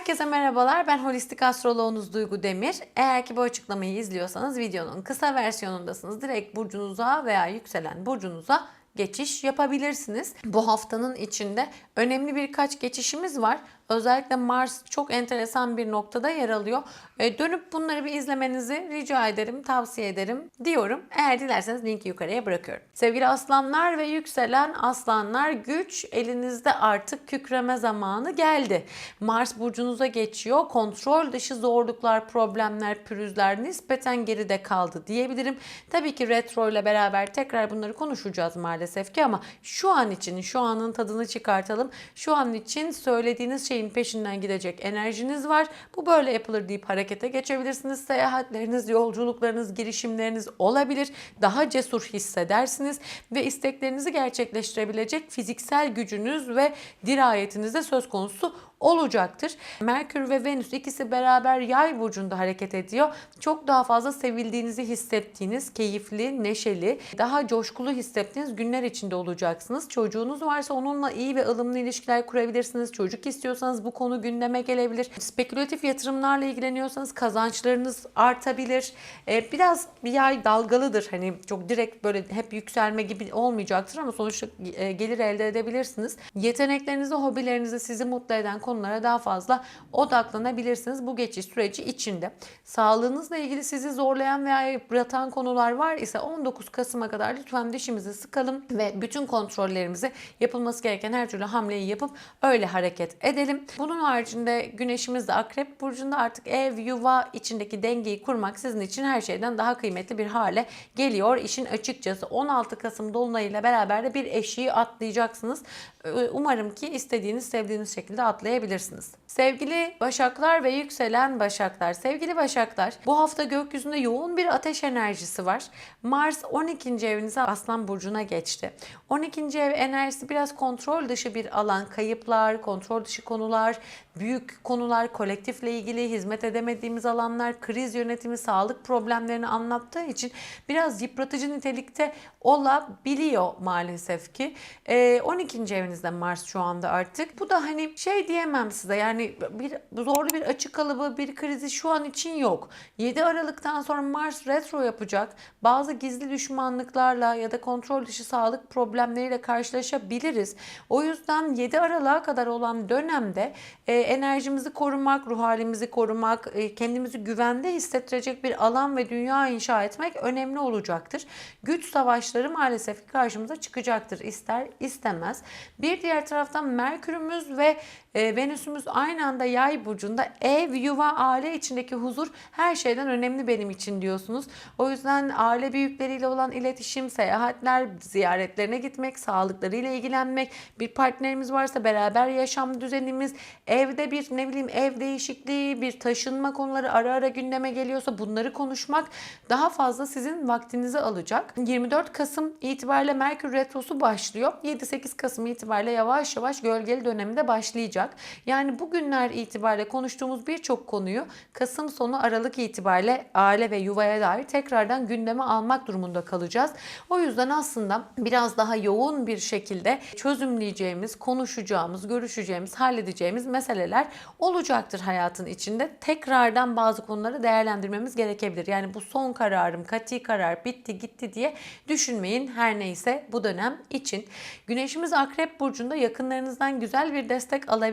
Herkese merhabalar. Ben holistik astroloğunuz Duygu Demir. Eğer ki bu açıklamayı izliyorsanız videonun kısa versiyonundasınız. Direkt burcunuza veya yükselen burcunuza geçiş yapabilirsiniz. Bu haftanın içinde önemli birkaç geçişimiz var. Özellikle Mars çok enteresan bir noktada yer alıyor. E, dönüp bunları bir izlemenizi rica ederim, tavsiye ederim diyorum. Eğer dilerseniz linki yukarıya bırakıyorum. Sevgili aslanlar ve yükselen aslanlar güç elinizde artık kükreme zamanı geldi. Mars burcunuza geçiyor. Kontrol dışı zorluklar, problemler, pürüzler nispeten geride kaldı diyebilirim. Tabii ki retro ile beraber tekrar bunları konuşacağız maalesef ki ama şu an için, şu anın tadını çıkartalım. Şu an için söylediğiniz şeyin peşinden gidecek enerjiniz var. Bu böyle yapılır deyip harekete geçebilirsiniz. Seyahatleriniz, yolculuklarınız, girişimleriniz olabilir. Daha cesur hissedersiniz ve isteklerinizi gerçekleştirebilecek fiziksel gücünüz ve dirayetiniz de söz konusu olacaktır. Merkür ve Venüs ikisi beraber yay burcunda hareket ediyor. Çok daha fazla sevildiğinizi hissettiğiniz, keyifli, neşeli, daha coşkulu hissettiğiniz günler içinde olacaksınız. Çocuğunuz varsa onunla iyi ve ılımlı ilişkiler kurabilirsiniz. Çocuk istiyorsanız bu konu gündeme gelebilir. Spekülatif yatırımlarla ilgileniyorsanız kazançlarınız artabilir. Ee, biraz bir yay dalgalıdır. Hani çok direkt böyle hep yükselme gibi olmayacaktır ama sonuçta e, gelir elde edebilirsiniz. Yeteneklerinizi, hobilerinizi sizi mutlu eden konulara daha fazla odaklanabilirsiniz bu geçiş süreci içinde. Sağlığınızla ilgili sizi zorlayan veya yıpratan konular var ise 19 Kasım'a kadar lütfen dişimizi sıkalım ve bütün kontrollerimizi yapılması gereken her türlü hamleyi yapıp öyle hareket edelim. Bunun haricinde güneşimiz de Akrep Burcu'nda artık ev, yuva içindeki dengeyi kurmak sizin için her şeyden daha kıymetli bir hale geliyor. İşin açıkçası 16 Kasım Dolunay'ıyla beraber de bir eşiği atlayacaksınız. Umarım ki istediğiniz, sevdiğiniz şekilde atlayabilirsiniz. Sevgili Başaklar ve yükselen Başaklar. Sevgili Başaklar, bu hafta gökyüzünde yoğun bir ateş enerjisi var. Mars 12. evinize Aslan Burcu'na geçti. 12. ev enerjisi biraz kontrol dışı bir alan. Kayıplar, kontrol dışı konular, büyük konular, kolektifle ilgili hizmet edemediğimiz alanlar, kriz yönetimi, sağlık problemlerini anlattığı için biraz yıpratıcı nitelikte olabiliyor maalesef ki. Ee, 12. evinizde Mars şu anda artık. Bu da hani şey diyemem size yani bir zorlu bir açık kalıbı, bir krizi şu an için yok. 7 Aralık'tan sonra Mars retro yapacak. Bazı gizli düşmanlıklarla ya da kontrol dışı sağlık problemleriyle karşılaşabiliriz. O yüzden 7 Aralık'a kadar olan dönemde e, enerjimizi korumak, ruh halimizi korumak, e, kendimizi güvende hissettirecek bir alan ve dünya inşa etmek önemli olacaktır. Güç savaşları maalesef karşımıza çıkacaktır. İster istemez. Bir diğer taraftan Merkürümüz ve e, Venüsümüz aynı anda yay burcunda ev, yuva, aile içindeki huzur her şeyden önemli benim için diyorsunuz. O yüzden aile büyükleriyle olan iletişim, seyahatler, ziyaretlerine gitmek, sağlıklarıyla ilgilenmek, bir partnerimiz varsa beraber yaşam düzenimiz, evde bir ne bileyim ev değişikliği, bir taşınma konuları ara ara gündeme geliyorsa bunları konuşmak daha fazla sizin vaktinizi alacak. 24 Kasım itibariyle Merkür Retrosu başlıyor. 7-8 Kasım itibariyle yavaş yavaş gölgeli döneminde başlayacak. Yani bugünler itibariyle konuştuğumuz birçok konuyu Kasım sonu Aralık itibariyle aile ve yuvaya dair tekrardan gündeme almak durumunda kalacağız. O yüzden aslında biraz daha yoğun bir şekilde çözümleyeceğimiz, konuşacağımız, görüşeceğimiz, halledeceğimiz meseleler olacaktır hayatın içinde. Tekrardan bazı konuları değerlendirmemiz gerekebilir. Yani bu son kararım, kati karar, bitti gitti diye düşünmeyin her neyse bu dönem için. Güneşimiz Akrep Burcu'nda yakınlarınızdan güzel bir destek alabilirsiniz.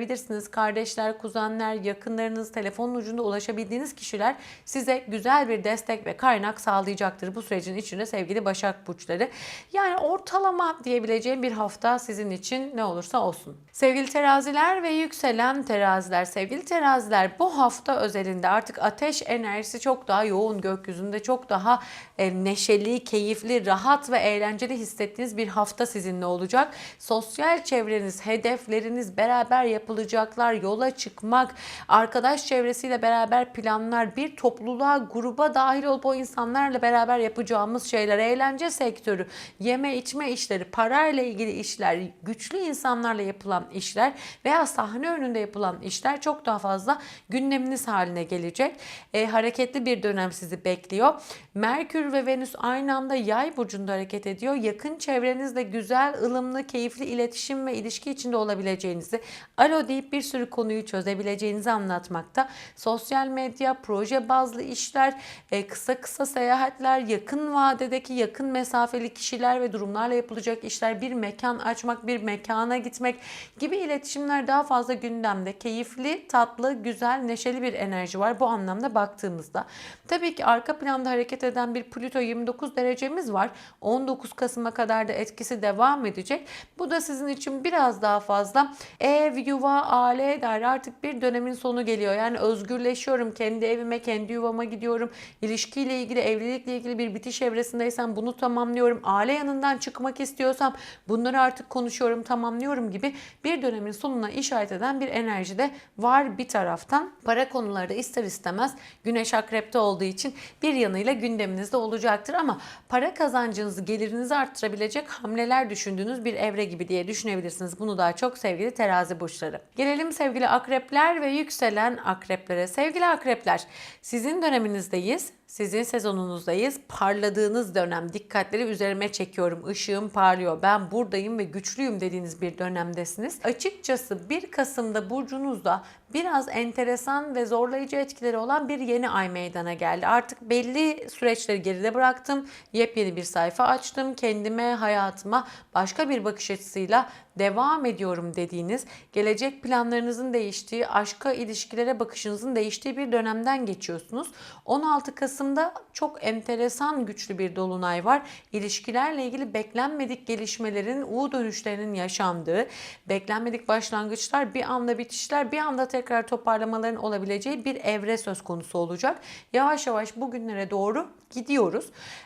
Kardeşler, kuzenler, yakınlarınız, telefonun ucunda ulaşabildiğiniz kişiler size güzel bir destek ve kaynak sağlayacaktır bu sürecin içinde sevgili Başak Burçları. Yani ortalama diyebileceğim bir hafta sizin için ne olursa olsun. Sevgili teraziler ve yükselen teraziler, sevgili teraziler bu hafta özelinde artık ateş enerjisi çok daha yoğun gökyüzünde çok daha e, neşeli, keyifli, rahat ve eğlenceli hissettiğiniz bir hafta sizinle olacak. Sosyal çevreniz, hedefleriniz, beraber yapılacaklar, yola çıkmak, arkadaş çevresiyle beraber planlar, bir topluluğa, gruba dahil olup o insanlarla beraber yapacağımız şeyler, eğlence sektörü, yeme içme işleri, parayla ilgili işler, güçlü insanlarla yapılan işler veya sahne önünde yapılan işler çok daha fazla gündeminiz haline gelecek. E, hareketli bir dönem sizi bekliyor. Merkür ve Venüs aynı anda yay burcunda hareket ediyor. Yakın çevrenizle güzel, ılımlı, keyifli iletişim ve ilişki içinde olabileceğinizi, alo alo deyip bir sürü konuyu çözebileceğinizi anlatmakta. Sosyal medya, proje bazlı işler, e, kısa kısa seyahatler, yakın vadedeki yakın mesafeli kişiler ve durumlarla yapılacak işler, bir mekan açmak, bir mekana gitmek gibi iletişimler daha fazla gündemde. Keyifli, tatlı, güzel, neşeli bir enerji var bu anlamda baktığımızda. Tabii ki arka planda hareket eden bir Plüto 29 derecemiz var. 19 Kasım'a kadar da etkisi devam edecek. Bu da sizin için biraz daha fazla ev, yuva, aile dair artık bir dönemin sonu geliyor. Yani özgürleşiyorum, kendi evime, kendi yuvama gidiyorum. İlişkiyle ilgili, evlilikle ilgili bir bitiş evresindeysem bunu tamamlıyorum. Aile yanından çıkmak istiyorsam bunları artık konuşuyorum, tamamlıyorum gibi bir dönemin sonuna işaret eden bir enerji de var bir taraftan. Para konuları da ister istemez Güneş Akrep'te olduğu için bir yanıyla gündeminizde olacaktır ama para kazancınızı, gelirinizi arttırabilecek hamleler düşündüğünüz bir evre gibi diye düşünebilirsiniz. Bunu daha çok sevgili terazi burçları. Gelelim sevgili akrepler ve yükselen akreplere. Sevgili akrepler, sizin döneminizdeyiz. Sizin sezonunuzdayız. Parladığınız dönem. Dikkatleri üzerime çekiyorum. Işığım parlıyor. Ben buradayım ve güçlüyüm dediğiniz bir dönemdesiniz. Açıkçası 1 Kasım'da burcunuzda biraz enteresan ve zorlayıcı etkileri olan bir yeni ay meydana geldi. Artık belli süreçleri geride bıraktım. Yepyeni bir sayfa açtım. Kendime, hayatıma başka bir bakış açısıyla devam ediyorum dediğiniz, gelecek planlarınızın değiştiği, aşka, ilişkilere bakışınızın değiştiği bir dönemden geçiyorsunuz. 16 Kasım'da çok enteresan güçlü bir dolunay var. İlişkilerle ilgili beklenmedik gelişmelerin, U dönüşlerinin yaşandığı, beklenmedik başlangıçlar, bir anda bitişler, bir anda tekrar toparlamaların olabileceği bir evre söz konusu olacak. Yavaş yavaş bugünlere doğru gidiyoruz.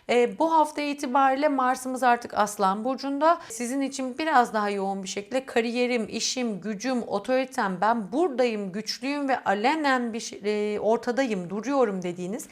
E, bu hafta itibariyle Mars'ımız artık Aslan Burcu'nda. Sizin için biraz daha yoğun bir şekilde kariyerim, işim, gücüm, otoritem, ben buradayım, güçlüyüm ve alenen bir şey- e, ortadayım, duruyorum dediğiniz,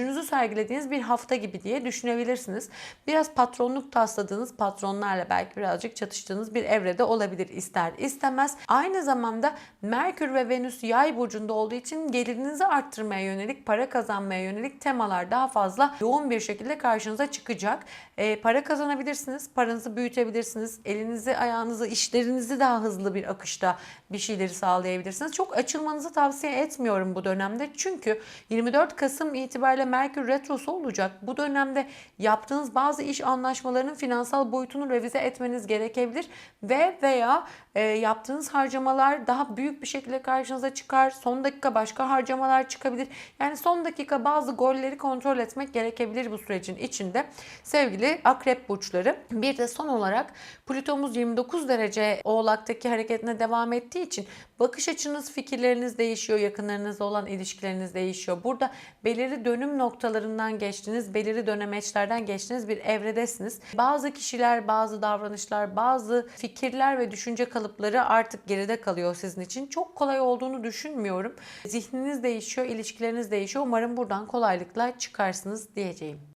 gücünüzü sergilediğiniz bir hafta gibi diye düşünebilirsiniz. Biraz patronluk tasladığınız, patronlarla belki birazcık çatıştığınız bir evrede olabilir ister istemez. Aynı zamanda Merkür ve Venüs yay burcunda olduğu için gelirinizi arttırmaya yönelik, para kazanmaya yönelik temalar daha fazla yoğun bir şekilde karşınıza çıkacak. E, para kazanabilirsiniz, paranızı büyütebilirsiniz, elinizi, ayağınızı, işlerinizi daha hızlı bir akışta bir şeyleri sağlayabilirsiniz. Çok açılmanızı tavsiye etmiyorum bu dönemde. Çünkü 24 Kasım itibariyle Merkür Retrosu olacak. Bu dönemde yaptığınız bazı iş anlaşmalarının finansal boyutunu revize etmeniz gerekebilir ve veya e, yaptığınız harcamalar daha büyük bir şekilde karşınıza çıkar. Son dakika başka harcamalar çıkabilir. Yani son dakika bazı golleri kontrol etmek gerekebilir bu sürecin içinde. Sevgili akrep burçları. Bir de son olarak Plütomuz 29 derece oğlaktaki hareketine devam ettiği için bakış açınız, fikirleriniz değişiyor. Yakınlarınızla olan ilişkileriniz değişiyor. Burada belirli dönüm noktalarından geçtiniz, belirli dönemeçlerden geçtiniz bir evredesiniz. Bazı kişiler, bazı davranışlar, bazı fikirler ve düşünce kalıpları artık geride kalıyor sizin için. Çok kolay olduğunu düşünmüyorum. Zihniniz değişiyor, ilişkileriniz değişiyor. Umarım buradan kolaylıkla çıkarsınız diyeceğim.